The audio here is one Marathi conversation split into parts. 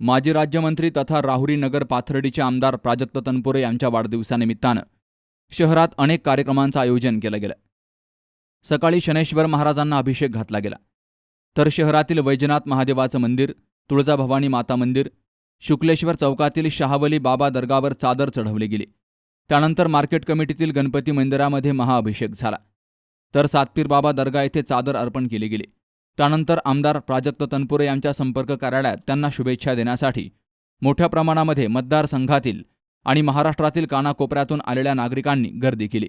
माजी राज्यमंत्री तथा राहुरी नगर पाथर्डीचे आमदार प्राजक्त तनपुरे यांच्या वाढदिवसानिमित्तानं शहरात अनेक कार्यक्रमांचं आयोजन केलं गेलं. सकाळी शनेश्वर महाराजांना अभिषेक घातला गेला. तर शहरातील वैजनाथ महादेवाचं मंदिर तुळजाभवानी माता मंदिर शुक्लेश्वर चौकातील शहावली बाबा दर्गावर चादर चढवली गेली. त्यानंतर मार्केट कमिटीतील गणपती मंदिरामध्ये महाअभिषेक झाला. तर सातपीर बाबा दर्गा येथे चादर अर्पण केली गेली. त्यानंतर आमदार प्राजक्त तनपुरे यांच्या संपर्क कार्यालयात त्यांना शुभेच्छा देण्यासाठी मोठ्या प्रमाणामध्ये मतदारसंघातील आणि महाराष्ट्रातील कानाकोपऱ्यातून आलेल्या नागरिकांनी गर्दी केली.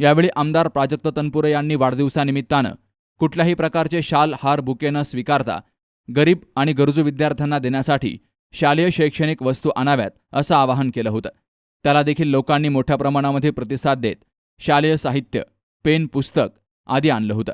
यावेळी आमदार प्राजक्त तनपुरे यांनी वाढदिवसानिमित्तानं कुठल्याही प्रकारचे शाल हार बुके न स्वीकारता गरीब आणि गरजू विद्यार्थ्यांना देण्यासाठी शालेय शैक्षणिक वस्तू आणाव्यात असं आवाहन केलं होतं. त्याला देखील लोकांनी मोठ्या प्रमाणामध्ये प्रतिसाद देत शालेय साहित्य पेन पुस्तक आदी आणलं होतं.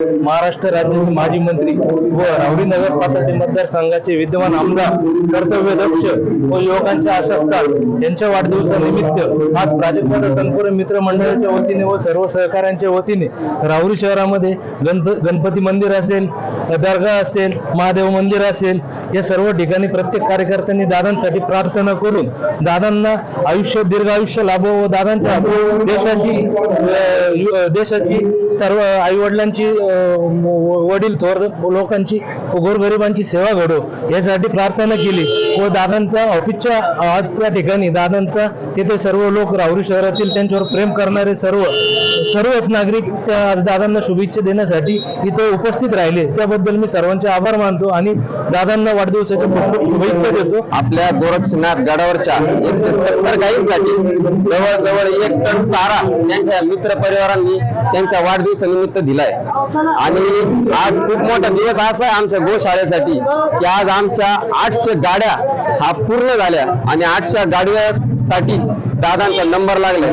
महाराष्ट्र राज्याचे माजी मंत्री व रावडी नगर पाथर्डी मतदारसंघाचे विद्यमान आमदार कर्तव्य दक्ष व युवकांचे आशास्थान यांच्या वाढदिवसानिमित्त आज प्राजक्त तनपुरे मित्र मंडळाच्या वतीने व सर्व सहकाऱ्यांच्या वतीने राहुरी शहरामध्ये गणप गणपती मंदिर असेल दर्गा असेल महादेव मंदिर असेल या सर्व ठिकाणी प्रत्येक कार्यकर्त्यांनी दादांसाठी प्रार्थना करून दादांना आयुष्य दीर्घ आयुष्य लाभो व दादांच्या देशाची देशाची सर्व आई वडिलांची वडील थोर लोकांची गोरगरिबांची सेवा घडो यासाठी प्रार्थना केली. व दादांचा ऑफिसच्या आज त्या ठिकाणी दादांचा तिथे सर्व लोक राहुरी शहरातील त्यांच्यावर प्रेम करणारे सर्व सर्वच नागरिक त्या आज दादांना शुभेच्छा देण्यासाठी इथे उपस्थित राहिले. त्याबद्दल मी सर्वांचे आभार मानतो आणि दादांना वाढदिवसाच्या खूप शुभेच्छा देतो. आपल्या गोरक्षनाथ गडावरच्या एकशे सत्तर गाईंसाठी जवळजवळ एक टन तारा त्यांच्या मित्र परिवारांनी त्यांच्या वाढदिवसानिमित्त दिलाय. आणि आज खूप मोठा दिवस असा आहे आमच्या गोशाळेसाठी की आज आमच्या आठशे गाड्या हा पूर्ण झाल्या. आणि आठशे गाड्यासाठी दादांचा नंबर लागलाय.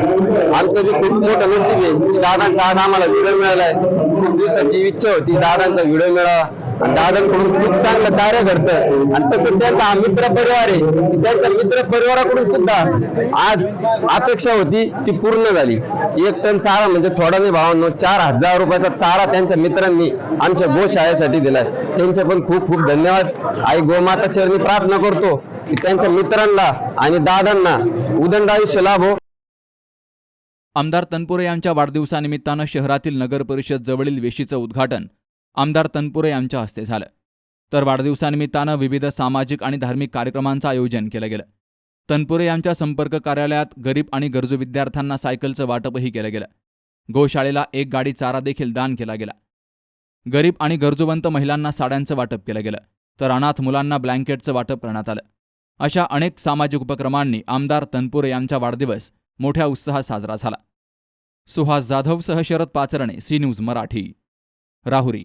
आमचं बी खूप मोठं नसीब आहे दादांचा आज आम्हाला व्हिडिओ मिळालाय. खूप दिवसाची इच्छा होती दादांचा व्हिडिओ मिळावा. दादांकडून खूप चांगलं कार्य घडतं आणि तसं त्यांचा मित्र परिवार आहे. त्यांच्या मित्र परिवाराकडून सुद्धा आज अपेक्षा होती ती पूर्ण झाली. एक टन चारा म्हणजे थोडा नाही भावांनो चार हजार रुपयाचा चारा त्यांच्या मित्रांनी आमच्या गोशाळेसाठी दिलाय त्यांचे पण खूप खूप धन्यवाद. आई गोमाता चरणी प्रार्थना करतो की त्यांच्या मित्रांना आणि दादांना उदंड आयुष्य लाभो. आमदार तनपुरे यांच्या वाढदिवसानिमित्तानं शहरातील नगर परिषद जवळील वेशीचं उद्घाटन आमदार तनपुरे यांच्या हस्ते झालं. तर वाढदिवसानिमित्तानं विविध सामाजिक आणि धार्मिक कार्यक्रमांचं आयोजन केलं गेलं. तनपुरे यांच्या संपर्क कार्यालयात गरीब आणि गरजू विद्यार्थ्यांना सायकलचं वाटपही केलं गेलं. गोशाळेला एक गाडी चारा देखील दान केला गेला. गरीब आणि गरजूवंत महिलांना साड्यांचं वाटप केलं गेलं. तर अनाथ मुलांना ब्लँकेटचं वाटप करण्यात आलं. अशा अनेक सामाजिक उपक्रमांनी आमदार तनपुरे यांचा वाढदिवस मोठ्या उत्साहात साजरा झाला. सुहास जाधवसह शरद पाचरणे सी न्यूज मराठी. राहुरी.